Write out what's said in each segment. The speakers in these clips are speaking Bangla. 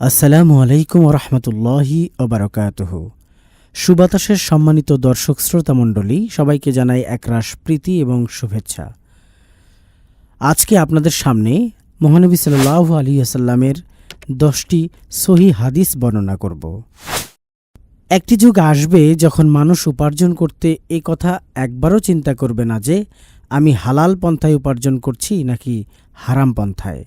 আসসালামু আলাইকুম রহমতুল্লাহি ওবরকাতহ। সুবাতাসের সম্মানিত দর্শক শ্রোতা মণ্ডলী, সবাইকে জানাই একরাশ প্রীতি এবং শুভেচ্ছা। আজকে আপনাদের সামনে মহানবী সাল্লাহ আলী আসাল্লামের দশটি সহি হাদিস বর্ণনা করব। একটি যুগ আসবে যখন মানুষ উপার্জন করতে এ কথা একবারও চিন্তা করবে না যে, আমি হালাল পন্থায় উপার্জন করছি নাকি হারাম পন্থায়।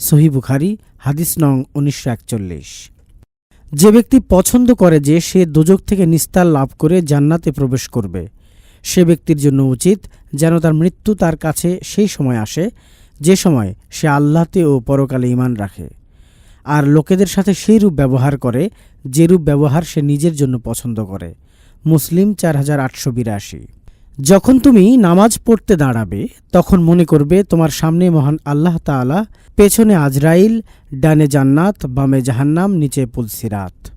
সহি বুখারি, হাদিস নং উনিশশো একচল্লিশ। যে ব্যক্তি পছন্দ করে যে সে দোজক থেকে নিস্তার লাভ করে জান্নাতে প্রবেশ করবে। সে ব্যক্তির জন্য উচিত যেন তার মৃত্যু তার কাছে সেই সময় আসে, যে সময় সে আল্লাহতে ও পরকালে ইমান রাখে। আর লোকেদের সাথে সেই রূপ ব্যবহার করে, যেরূপ ব্যবহার সে নিজের জন্য পছন্দ করে। মুসলিম চার হাজার আটশো বিরাশি। যখন তুমি নামাজ পড়তে দাঁড়াবে, তখন মনে করবে তোমার সামনে মহান আল্লাহ তাআলা পেছনে আজরাইল, ডানে জান্নাত, বামে জাহান্নাম, নিচে পুলসিরাত।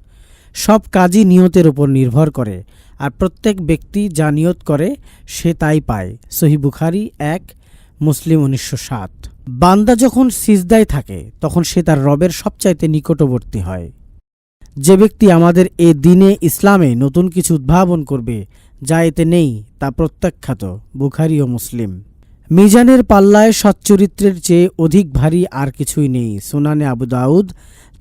সব কাজই নিয়তের উপর নির্ভর করে, আর প্রত্যেক ব্যক্তি যা নিয়ত করে, সে তাই পায়। সহি বুখারি এক, মুসলিম উনিশশো সাত। বান্দা যখন সিজদায় থাকে, তখন সে তার রবের সবচাইতে নিকটবর্তী হয়। যে ব্যক্তি আমাদের এ দিনে ইসলামে নতুন কিছু উদ্ভাবন করবে যা এতে নেই তা প্রত্যাখ্যাত, বুখারি ও মুসলিম। মিজানের পাল্লায় সচ্চরিত্রের চেয়ে অধিক ভারী আর কিছুই নেই, সুনানে আবু দাউদ,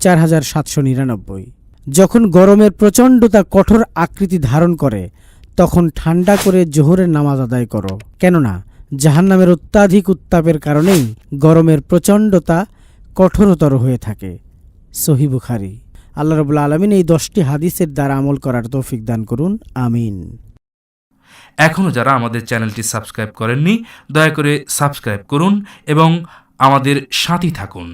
চার হাজার সাতশো নিরানব্বই। যখন গরমের প্রচণ্ডতা কঠোর আকৃতি ধারণ করে, তখন ঠান্ডা করে জোহরের নামাজ আদায় করো। কেননা, জাহান্নামের অত্যাধিক উত্তাপের কারণেই গরমের প্রচণ্ডতা কঠোরতর হয়ে থাকে। সহি বুখারি। আল্লাহ রবুল্লা আলমিন এই দশটি হাদিসের দ্বারা আমল করার তৌফিক দান করুন। আমিন। এখনও যারা আমাদের চ্যানেলটি সাবস্ক্রাইব করেননি দয়া করে সাবস্ক্রাইব করুন এবং আমাদের সাথী থাকুন।